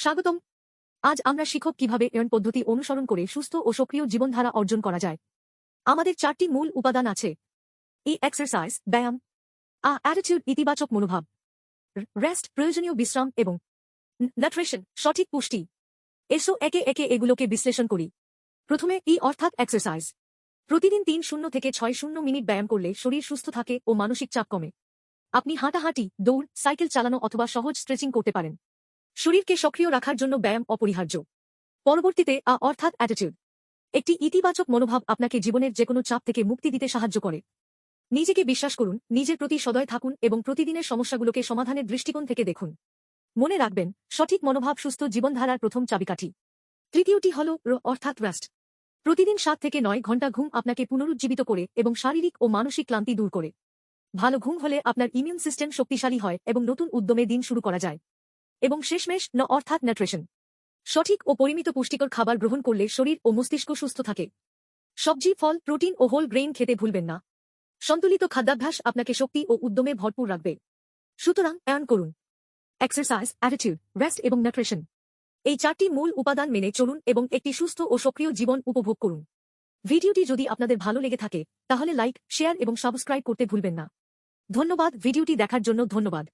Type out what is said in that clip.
স্বাগতম। আজ আমরা শিখব কীভাবে এয়ন পদ্ধতি অনুসরণ করে সুস্থ ও সক্রিয় জীবনধারা অর্জন করা যায়। আমাদের চারটি মূল উপাদান আছে। ই এক্সারসাইজ ব্যায়াম। আ অ্যাটিটিউড ইতিবাচক মনোভাব। রেস্ট প্রয়োজনীয় বিশ্রাম এবং নিউট্রিশন সঠিক পুষ্টি। এসো একে একে এগুলোকে বিশ্লেষণ করি। প্রথমে ই, অর্থাৎ এক্সারসাইজ প্রতিদিন তিন শূন্য থেকে ছয় শূন্য মিনিট ব্যায়াম করলে শরীর সুস্থ থাকে ও মানসিক চাপ কমে। আপনি হাঁটাহাঁটি, দৌড়, সাইকেল চালানো অথবা সহজ স্ট্রেচিং করতে পারেন। শরীরকে সক্রিয় রাখার জন্য ব্যায়াম অপরিহার্য। পরবর্তীতে, আ অর্থাৎ অ্যাটিটিউড একটি ইতিবাচক মনোভাব আপনাকে জীবনের যেকোনো চাপ থেকে মুক্তি দিতে সাহায্য করে। নিজেকে বিশ্বাস করুন, নিজের প্রতি সদয় থাকুন এবং প্রতিদিনের সমস্যাগুলোকে সমাধানের দৃষ্টিকোণ থেকে দেখুন। মনে রাখবেন, সঠিক মনোভাব সুস্থ জীবনধারার প্রথম চাবিকাঠি। তৃতীয়টি হল র, অর্থাৎ রেস্ট প্রতিদিন সাত থেকে নয় ঘণ্টা ঘুম আপনাকে পুনরুজ্জীবিত করে এবং শারীরিক ও মানসিক ক্লান্তি দূর করে। ভালো ঘুম হলে আপনার ইমিউন সিস্টেম শক্তিশালী হয় এবং নতুন উদ্যমে দিন শুরু করা যায়। এবং শেষমেশ, ন অর্থাৎ নিউট্রিশন সঠিক ও পরিমিত পুষ্টিকর খাবার গ্রহণ করলে শরীর ও মস্তিষ্ক সুস্থ থাকে। সবজি, ফল, প্রোটিন ও হোল গ্রেইন খেতে ভুলবেন না। সন্তুলিত খাদ্যাভ্যাস আপনাকে শক্তি ও উদ্যমে ভরপুর রাখবে। সুতরাং অ্যান করুন। এক্সারসাইজ অ্যাটিটিউড রেস্ট এবং নিউট্রিশন এই চারটি মূল উপাদান মেনে চলুন এবং একটি সুস্থ ও সক্রিয় জীবন উপভোগ করুন। ভিডিওটি যদি আপনাদের ভালো লেগে থাকে, তাহলে লাইক শেয়ার এবং সাবস্ক্রাইব করতে ভুলবেন না। ধন্যবাদ, ভিডিওটি দেখার জন্য ধন্যবাদ।